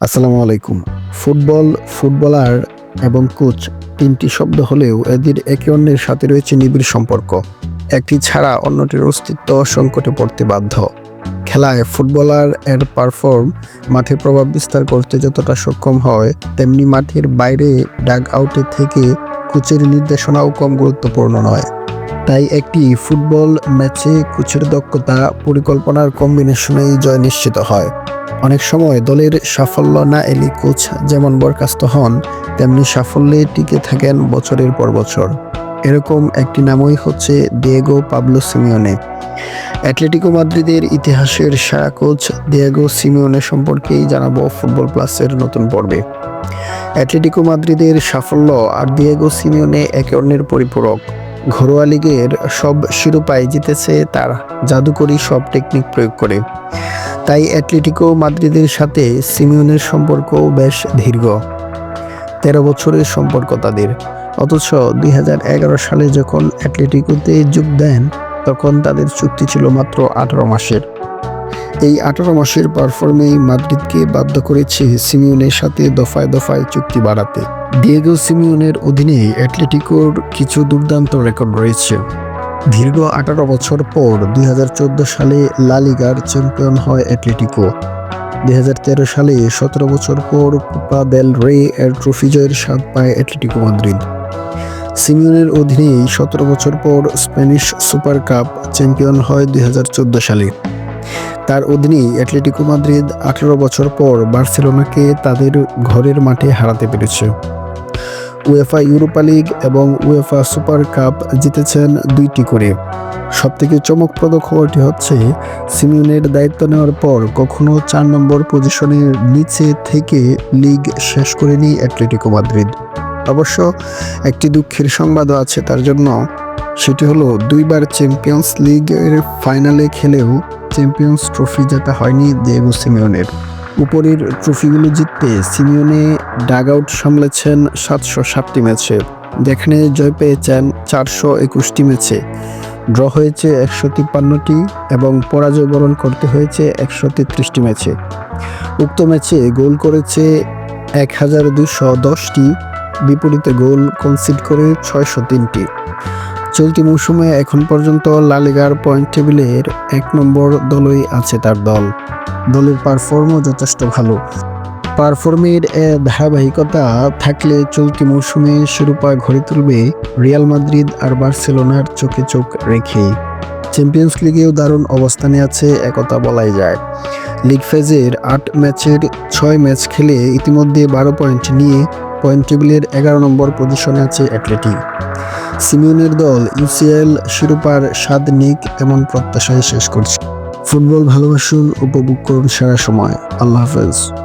আসসালামু আলাইকুম। Football, footballer এবং কোচ তিনটি শব্দ হলেও এদের একে অন্যের সাথে রয়েছে নিবিড় সম্পর্ক। একটি ছাড়া অন্যটির অস্তিত্ব সংকটে পড়তে বাধ্য। খেলায় ফুটবলার এর পারফর্ম মাঠে প্রভাব বিস্তার করতে যতটা সক্ষম হয়, তেমনি মাঠের বাইরে ডাগ আউটে থেকে কোচের নির্দেশনাও কম গুরুত্বপূর্ণ নয়। তাই একটি ফুটবল ম্যাচে কোচের দক্ষতা পরিকল্পনার কম্বিনেশনেই জয় নিশ্চিত হয়। অনেক সময় দলের সাফল্য না এলে কোচ যেমন বরখাস্ত হন, তেমনি সাফল্যে টিকে থাকেন বছরের পর বছর। এরকম একটি নামই হচ্ছে ডিয়েগো পাবলো সিমিওনে। অ্যাটলেটিকো মাদ্রিদের ইতিহাসের সেরা কোচ ডিয়েগো সিমিওনে সম্পর্কেই জানাব ফুটবল প্লাসের নতুন পর্বে। অ্যাটলেটিকো মাদ্রিদের সাফল্য আর ডিয়েগো সিমিওনে একে অন্যের পরিপূরক। ঘরোয়া লীগের সব শিরোপায় জিতেছে তার জাদুকরী সব টেকনিক প্রয়োগ করে। তাই অ্যাটলেটিকো মাদ্রিদের সাথে সিমিউনের সম্পর্ক বেশ দীর্ঘ। তেরো বছরের সম্পর্ক তাদের। অথচ দুই হাজার এগারো সালে যখন অ্যাটলেটিকোতে যোগ দেন, তখন তাদের চুক্তি ছিল মাত্র আঠারো মাসের। এই আঠারো মাসের পারফর্মেই মাদ্রিদকে বাধ্য করেছে সিমিউনের সাথে দফায় দফায় চুক্তি বাড়াতে। ডিয়েগো সিমিউনের অধীনে অ্যাটলেটিকোর কিছু দুর্দান্ত রেকর্ড রয়েছে। দীর্ঘ আঠারো বছর পর দুই হাজার চোদ্দ সালে লা লিগার চ্যাম্পিয়ন হয় অ্যাটলেটিকো। দুই হাজার তেরো সালে সতেরো বছর পর কোপা দেল রে এর ট্রফি জয়ের স্বাদ পায় অ্যাটলেটিকো মাদ্রিদ। সিমিউনের অধীনেই সতেরো বছর পর স্প্যানিশ সুপার কাপ চ্যাম্পিয়ন হয় দুই হাজার চোদ্দ সালে। তার অধীনেই অ্যাটলেটিকো মাদ্রিদ আঠেরো বছর পর বার্সেলোনাকে তাদের ঘরের মাঠে হারাতে পেরেছে। উয়েফা ইউরোপা লিগ এবং উয়েফা সুপার কাপ জিতেছেন দুইটি করে। সবথেকে চমকপ্রদ খবরটি হচ্ছে সিমিউনের দায়িত্ব নেওয়ার পর কখনো চার নম্বর পজিশনের নিচে থেকে লিগ শেষ করেনি অ্যাটলেটিকো মাদ্রিদ। অবশ্য একটি দুঃখের সংবাদও আছে তার জন্য। সেটি হলো, দুইবার চ্যাম্পিয়ন্স লিগের ফাইনালে খেলেও চ্যাম্পিয়ন্স ট্রফি জেতা হয়নি দিয়েগো সিমিওনের উপরের ট্রফিগুলো জিততে সিমিওনে ডাগ আউট সামলেছেন সাতশো সাতটি ম্যাচে। যেখানে জয় পেয়েছেন চারশো একুশটি ম্যাচে। ড্র হয়েছে একশো তিপ্পান্নটি এবং পরাজয় বরণ করতে হয়েছে একশো তেত্রিশটি ম্যাচে। উক্ত ম্যাচে গোল করেছে এক হাজার দুশো দশটি, বিপরীতে গোল কনসিড করে ছয়শো তিনটি। চলতি মৌসুমে এখন পর্যন্ত লালিগার পয়েন্ট টেবিলের এক নম্বর দলই আছে তার দল। দলের পারফর্মও যথেষ্ট ভালো। পারফর্মের ধারাবাহিকতা থাকলে চলতি মৌসুমে শিরোপা ঘরে তুলবে রিয়াল মাদ্রিদ আর বার্সেলোনার চোখে চোখ রেখেই। চ্যাম্পিয়ন্স লিগেও দারুণ অবস্থানে আছে, একথা বলাই যায়। লিগ ফেজের আট ম্যাচের ছয় ম্যাচ খেলে ইতিমধ্যে বারো পয়েন্ট নিয়ে পয়েন্ট টেবিলের এগারো নম্বর পজিশনে আছে অ্যাটলেটি। সিমিউনের দল ইউসিএল, শিরোপার স্বাদ নিক এমন প্রত্যাশায় শেষ করছে। ফুটবল ভালোবাসুন, উপভোগ করুন সারা সময়। আল্লাহ হাফেজ।